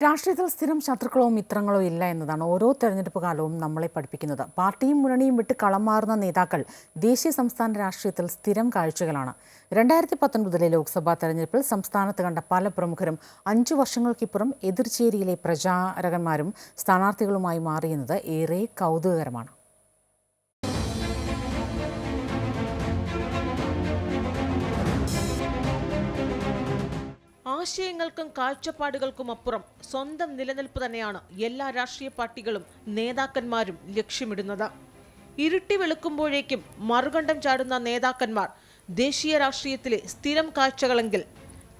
രാഷ്ട്രീയത്തിൽ സ്ഥിരം ശത്രുക്കളോ മിത്രങ്ങളോ ഇല്ല എന്നതാണ് ഓരോ തെരഞ്ഞെടുപ്പ് കാലവും നമ്മളെ പഠിപ്പിക്കുന്നത്. പാർട്ടിയും മുന്നണിയും വിട്ട് കളം മാറുന്ന നേതാക്കൾ ദേശീയ സംസ്ഥാന രാഷ്ട്രീയത്തിൽ സ്ഥിരം കാഴ്ചകളാണ്. രണ്ടായിരത്തി പത്തൊൻപതിലെ ലോക്സഭാ തെരഞ്ഞെടുപ്പിൽ സംസ്ഥാനത്ത് കണ്ട പല പ്രമുഖരും അഞ്ചു വർഷങ്ങൾക്കിപ്പുറം എതിർചേരിയിലെ പ്രചാരകന്മാരും സ്ഥാനാർത്ഥികളുമായി മാറിയെന്നത് ഏറെ കൗതുകകരമാണ്. ആശയങ്ങൾക്കും കാഴ്ചപ്പാടുകൾക്കും അപ്പുറം സ്വന്തം നിലനിൽപ്പ് തന്നെയാണ് എല്ലാ രാഷ്ട്രീയ പാർട്ടികളും നേതാക്കന്മാരും ലക്ഷ്യമിടുന്നത്. ഇരുട്ടി വെളുക്കുമ്പോഴേക്കും മറുകണ്ഠം ചാടുന്ന നേതാക്കന്മാർ ദേശീയ രാഷ്ട്രീയത്തിലെ സ്ഥിരം കാഴ്ചകളെങ്കിൽ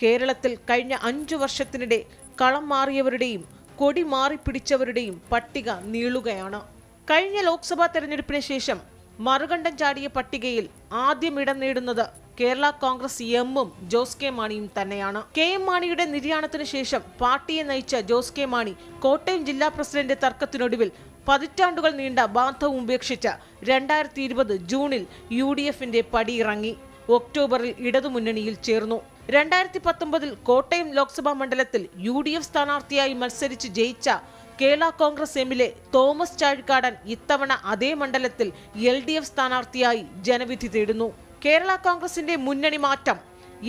കേരളത്തിൽ കഴിഞ്ഞ അഞ്ചു വർഷത്തിനിടെ കളം മാറിയവരുടെയും കൊടി മാറിപ്പിടിച്ചവരുടെയും പട്ടിക നീളുകയാണ്. കഴിഞ്ഞ ലോക്സഭാ തെരഞ്ഞെടുപ്പിന് ശേഷം മറുകണ്ഠം ചാടിയ പട്ടികയിൽ ആദ്യം ഇടം നേടുന്നത് കേരള കോൺഗ്രസ് എമ്മും ജോസ് കെ മാണിയും തന്നെയാണ്. കെ എം മാണിയുടെ നിര്യാണത്തിന് ശേഷം പാർട്ടിയെ നയിച്ച ജോസ് കെ മാണി കോട്ടയം ജില്ലാ പ്രസിഡന്റ് തർക്കത്തിനൊടുവിൽ പതിറ്റാണ്ടുകൾ നീണ്ട ബാന്ധവും ഉപേക്ഷിച്ച രണ്ടായിരത്തി ഇരുപത് ജൂണിൽ യു ഡി എഫിന്റെ പടിയിറങ്ങി ഒക്ടോബറിൽ ഇടതുമുന്നണിയിൽ ചേർന്നു. രണ്ടായിരത്തി പത്തൊമ്പതിൽ കോട്ടയം ലോക്സഭാ മണ്ഡലത്തിൽ യു ഡി എഫ് സ്ഥാനാർത്ഥിയായി മത്സരിച്ച് ജയിച്ച കേരള കോൺഗ്രസ് എമ്മിലെ തോമസ് ചാഴിക്കാടൻ ഇത്തവണ അതേ മണ്ഡലത്തിൽ എൽ ഡി എഫ് സ്ഥാനാർത്ഥിയായി ജനവിധി തേടുന്നു. കേരള കോൺഗ്രസിന്റെ മുന്നണി മാറ്റം.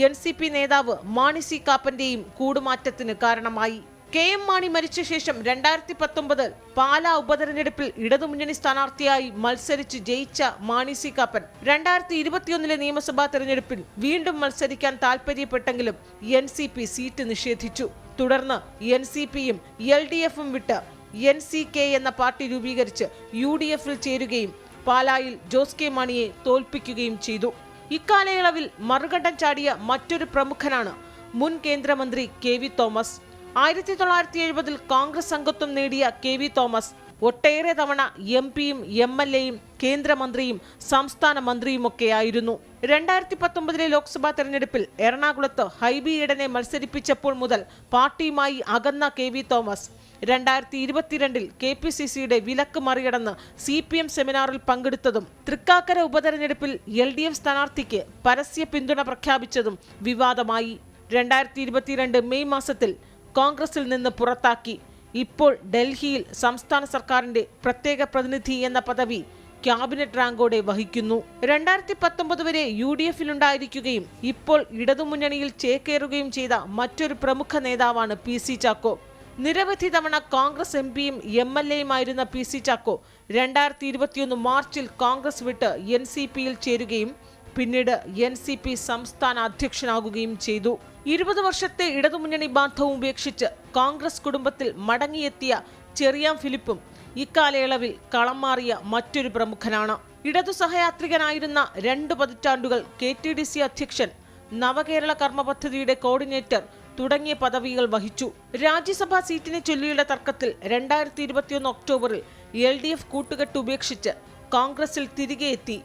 എൻ സി പി നേതാവ് മാണി സി കാപ്പന്റെയും കൂടുമാറ്റത്തിന് കാരണമായി. കെ എം മാണി മരിച്ച ശേഷം രണ്ടായിരത്തി പത്തൊമ്പത് പാലാ ഉപതെരഞ്ഞെടുപ്പിൽ ഇടതുമുന്നണി സ്ഥാനാർത്ഥിയായി മത്സരിച്ച് ജയിച്ച മാണി സി കാപ്പൻ രണ്ടായിരത്തി ഇരുപത്തിയൊന്നിലെ നിയമസഭാ തെരഞ്ഞെടുപ്പിൽ വീണ്ടും മത്സരിക്കാൻ താൽപര്യപ്പെട്ടെങ്കിലും എൻ സി പി സീറ്റ് നിഷേധിച്ചു. തുടർന്ന് എൻ സി പിയും എൽ ഡി എഫും വിട്ട് എൻ സി കെ എന്ന പാർട്ടി രൂപീകരിച്ച് യു ഡി എഫിൽ ചേരുകയും പാലായിൽ ജോസ് കെ മാണിയെ തോൽപ്പിക്കുകയും ചെയ്തു. ഇക്കാലയളവിൽ മറുകടം ചാടിയ മറ്റൊരു പ്രമുഖനാണ് മുൻ കേന്ദ്രമന്ത്രി കെ വി തോമസ്. ആയിരത്തി തൊള്ളായിരത്തി എഴുപതിൽ കോൺഗ്രസ് അംഗത്വം നേടിയ കെ വി തോമസ് ഒട്ടേറെ തവണ എം പിയും എം എൽ എയും കേന്ദ്രമന്ത്രിയും സംസ്ഥാന മന്ത്രിയുമൊക്കെയായിരുന്നു രണ്ടായിരത്തി പത്തൊമ്പതിലെ ലോക്സഭാ തെരഞ്ഞെടുപ്പിൽ എറണാകുളത്ത് ഹൈബി ഈഡനെ മത്സരിപ്പിച്ചപ്പോൾ മുതൽ പാർട്ടിയുമായി അകന്ന കെ വി തോമസ്. രണ്ടായിരത്തി ഇരുപത്തിരണ്ടിൽ കെ പി സി സിയുടെ വിലക്ക് മറികടന്ന് സി പി എം സെമിനാറിൽ പങ്കെടുത്തതും തൃക്കാക്കര ഉപതെരഞ്ഞെടുപ്പിൽ എൽ ഡി എഫ് സ്ഥാനാർത്ഥിക്ക് പരസ്യ പിന്തുണ പ്രഖ്യാപിച്ചതും വിവാദമായി. രണ്ടായിരത്തി ഇരുപത്തിരണ്ട് മെയ് മാസത്തിൽ കോൺഗ്രസിൽ നിന്ന് പുറത്താക്കി. ഇപ്പോൾ ഡൽഹിയിൽ സംസ്ഥാന സർക്കാരിന്റെ പ്രത്യേക പ്രതിനിധി എന്ന പദവി ക്യാബിനറ്റ് റാങ്കോടെ വഹിക്കുന്നു. രണ്ടായിരത്തി പത്തൊമ്പത് വരെ യു ഡി എഫിലുണ്ടായിരിക്കുകയും ഇപ്പോൾ ഇടതുമുന്നണിയിൽ ചേക്കേറുകയും ചെയ്ത മറ്റൊരു പ്രമുഖ നേതാവാണ് പി സി ചാക്കോ. നിരവധി തവണ കോൺഗ്രസ് എം പിയും എം എൽ എയുമായിരുന്ന പി സി ചാക്കോ രണ്ടായിരത്തി ഇരുപത്തിയൊന്ന് മാർച്ചിൽ കോൺഗ്രസ് വിട്ട് എൻ സി പിയിൽ ചേരുകയും പിന്നീട് എൻ സി പി സംസ്ഥാന അധ്യക്ഷനാകുകയും ചെയ്തു. ഇരുപത് വർഷത്തെ ഇടതുമുന്നണി ബാന്ധവും ഉപേക്ഷിച്ച് കോൺഗ്രസ് കുടുംബത്തിൽ മടങ്ങിയെത്തിയ ചെറിയാം ഫിലിപ്പും ഇക്കാലയളവിൽ കളം മാറിയ മറ്റൊരു പ്രമുഖനാണ്. ഇടതു സഹയാത്രികനായിരുന്ന രണ്ട് പതിറ്റാണ്ടുകൾ കെ ടി ഡി സി അധ്യക്ഷൻ നവകേരള കർമ്മ പദ്ധതിയുടെ കോർഡിനേറ്റർ തുടങ്ങിയ പദവികൾ വഹിച്ചു. രാജ്യസഭാ സീറ്റിനെ ചൊല്ലിയുള്ള തർക്കത്തിൽ രണ്ടായിരത്തി ഇരുപത്തിയൊന്ന് ഒക്ടോബറിൽ എൽ ഡി എഫ് കൂട്ടുകെട്ട് ഉപേക്ഷിച്ച് കോൺഗ്രസിൽ തിരികെ എത്തി.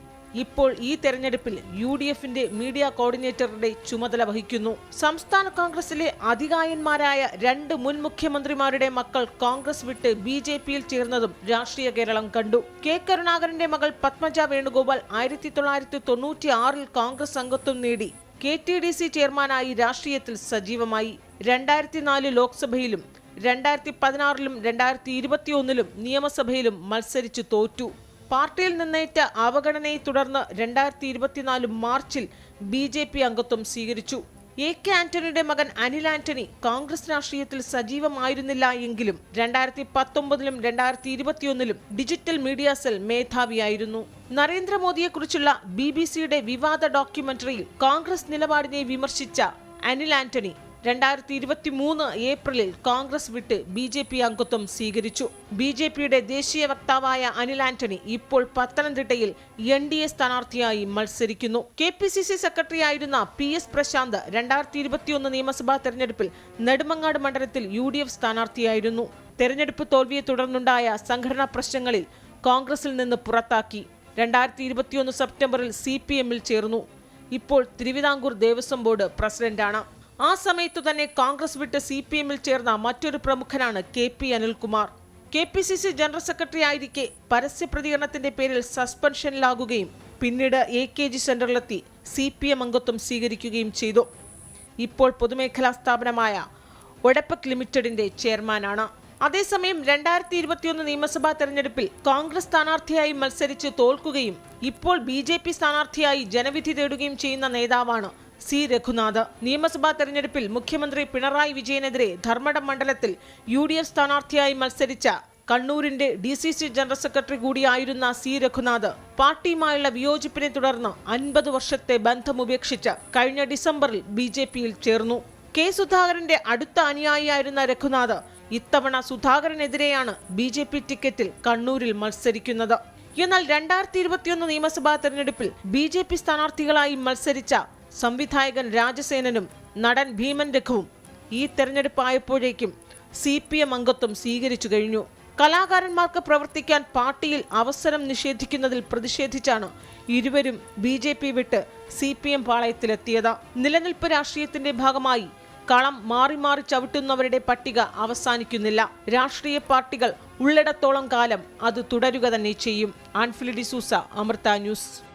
ഇപ്പോൾ ഈ തെരഞ്ഞെടുപ്പിൽ യു ഡി എഫിന്റെ മീഡിയ കോർഡിനേറ്ററുടെ ചുമതല വഹിക്കുന്നു. സംസ്ഥാന കോൺഗ്രസിലെ അധികായന്മാരായ രണ്ട് മുൻ മുഖ്യമന്ത്രിമാരുടെ മക്കൾ കോൺഗ്രസ് വിട്ട് ബി ജെ പിയിൽ ചേർന്നതും രാഷ്ട്രീയ കേരളം കണ്ടു. കെ കരുണാകരന്റെ മകൾ പത്മജ വേണുഗോപാൽ ആയിരത്തി തൊള്ളായിരത്തി തൊണ്ണൂറ്റി ആറിൽ കോൺഗ്രസ് അംഗത്വം നേടി. കെ ടി ഡി സി ചെയർമാനായി രാഷ്ട്രീയത്തിൽ സജീവമായി രണ്ടായിരത്തി നാല് ലോക്സഭയിലും രണ്ടായിരത്തി പതിനാറിലും രണ്ടായിരത്തി ഇരുപത്തിയൊന്നിലും നിയമസഭയിലും മത്സരിച്ചു തോറ്റു. പാർട്ടിയിൽ നിന്നേറ്റ അവഗണനയെ തുടർന്ന് രണ്ടായിരത്തി ഇരുപത്തിനാല് മാർച്ചിൽ ബി ജെ പി അംഗത്വം സ്വീകരിച്ചു. എ കെ ആന്റണിയുടെ മകൻ അനിൽ ആന്റണി കോൺഗ്രസ് രാഷ്ട്രീയത്തിൽ സജീവമായിരുന്നില്ല എങ്കിലും രണ്ടായിരത്തി പത്തൊമ്പതിലും രണ്ടായിരത്തി ഇരുപത്തിയൊന്നിലും ഡിജിറ്റൽ മീഡിയ സെൽ മേധാവിയായിരുന്നു. നരേന്ദ്രമോദിയെക്കുറിച്ചുള്ള ബി ബി സിയുടെ വിവാദ ഡോക്യുമെന്ററിയിൽ കോൺഗ്രസ് നിലപാടിനെ വിമർശിച്ച അനിൽ ആന്റണി രണ്ടായിരത്തി ഇരുപത്തി മൂന്ന് ഏപ്രിലിൽ കോൺഗ്രസ് വിട്ട് ബി ജെ പി അംഗത്വം സ്വീകരിച്ചു. ബി ജെ പിയുടെ ദേശീയ വക്താവായ അനിൽ ആന്റണി ഇപ്പോൾ പത്തനംതിട്ടയിൽ എൻ ഡി എ സ്ഥാനാർത്ഥിയായി മത്സരിക്കുന്നു. കെ പി സി സി സെക്രട്ടറിയായിരുന്ന പി എസ് പ്രശാന്ത് രണ്ടായിരത്തി ഇരുപത്തിയൊന്ന് നിയമസഭാ തെരഞ്ഞെടുപ്പിൽ നെടുമങ്ങാട് മണ്ഡലത്തിൽ യു ഡി എഫ് സ്ഥാനാർത്ഥിയായിരുന്നു. തെരഞ്ഞെടുപ്പ് തോൽവിയെ തുടർന്നുണ്ടായ സംഘടനാ പ്രശ്നങ്ങളിൽ കോൺഗ്രസിൽ നിന്ന് പുറത്താക്കി. രണ്ടായിരത്തി ഇരുപത്തിയൊന്ന് സെപ്റ്റംബറിൽ സി പി എമ്മിൽ ചേർന്നു. ഇപ്പോൾ തിരുവിതാംകൂർ ദേവസ്വം ബോർഡ് പ്രസിഡന്റാണ്. ആ സമയത്തു തന്നെ കോൺഗ്രസ് വിട്ട് സി പി എമ്മിൽ ചേർന്ന മറ്റൊരു പ്രമുഖനാണ് K P Anilkumar. K P C C general secretary ആയിരിക്കെ പരസ്യ പ്രതികരണത്തിന്റെ പേരിൽ സസ്പെൻഷനിലാകുകയും പിന്നീട് എ കെ ജി സെന്ററിലെത്തി സി പി എം അംഗത്വം സ്വീകരിക്കുകയും ചെയ്തു. ഇപ്പോൾ പൊതുമേഖലാ സ്ഥാപനമായ ഒഡപ്പക് ലിമിറ്റഡിന്റെ ചെയർമാനാണ്. അതേസമയം രണ്ടായിരത്തി ഇരുപത്തിയൊന്ന് നിയമസഭാ തെരഞ്ഞെടുപ്പിൽ കോൺഗ്രസ് സ്ഥാനാർത്ഥിയായി മത്സരിച്ച് തോൽക്കുകയും ഇപ്പോൾ ബി ജെ പി സ്ഥാനാർത്ഥിയായി ജനവിധി തേടുകയും ചെയ്യുന്ന നേതാവാണ് സി രഘുനാഥ്. നിയമസഭാ തെരഞ്ഞെടുപ്പിൽ മുഖ്യമന്ത്രി പിണറായി വിജയനെതിരെ ധർമ്മടം മണ്ഡലത്തിൽ യു ഡി എഫ് സ്ഥാനാർത്ഥിയായി മത്സരിച്ച കണ്ണൂരിന്റെ D C C general secretary കൂടിയായിരുന്ന C Raghunath പാർട്ടിയുമായുള്ള വിയോജിപ്പിനെ തുടർന്ന് അൻപത് വർഷത്തെ ബന്ധം ഉപേക്ഷിച്ച് കഴിഞ്ഞ ഡിസംബറിൽ ബി ചേർന്നു. കെ സുധാകരന്റെ അടുത്ത അനുയായിയായിരുന്ന രഘുനാഥ് ഇത്തവണ സുധാകരനെതിരെയാണ് ബി ജെ പി ടിക്കറ്റിൽ കണ്ണൂരിൽ മത്സരിക്കുന്നത്. എന്നാൽ രണ്ടായിരത്തി ഇരുപത്തിയൊന്ന് നിയമസഭാ തെരഞ്ഞെടുപ്പിൽ ബി ജെ പി സ്ഥാനാർത്ഥികളായി മത്സരിച്ച സംവിധായകൻ രാജസേനനും നടൻ ഭീമൻ രഘുവും ഈ തെരഞ്ഞെടുപ്പായപ്പോഴേക്കും സി പി എം അംഗത്വം സ്വീകരിച്ചു കഴിഞ്ഞു. കലാകാരന്മാർക്ക് പ്രവർത്തിക്കാൻ പാർട്ടിയിൽ അവസരം നിഷേധിക്കുന്നതിൽ പ്രതിഷേധിച്ചാണ് ഇരുവരും ബി ജെ പി വിട്ട് സി പി എം പാളയത്തിലെത്തിയത്. നിലനിൽപ്പ് രാഷ്ട്രീയത്തിന്റെ ഭാഗമായി കളം മാറി മാറി ചവിട്ടുന്നവരുടെ പട്ടിക അവസാനിക്കുന്നില്ല. രാഷ്ട്രീയ പാർട്ടികൾ ഉള്ളിടത്തോളം കാലം അത് തുടരുക തന്നെ ചെയ്യും. ആൻഫിലിഡി സൂസ അമൃത ന്യൂസ്.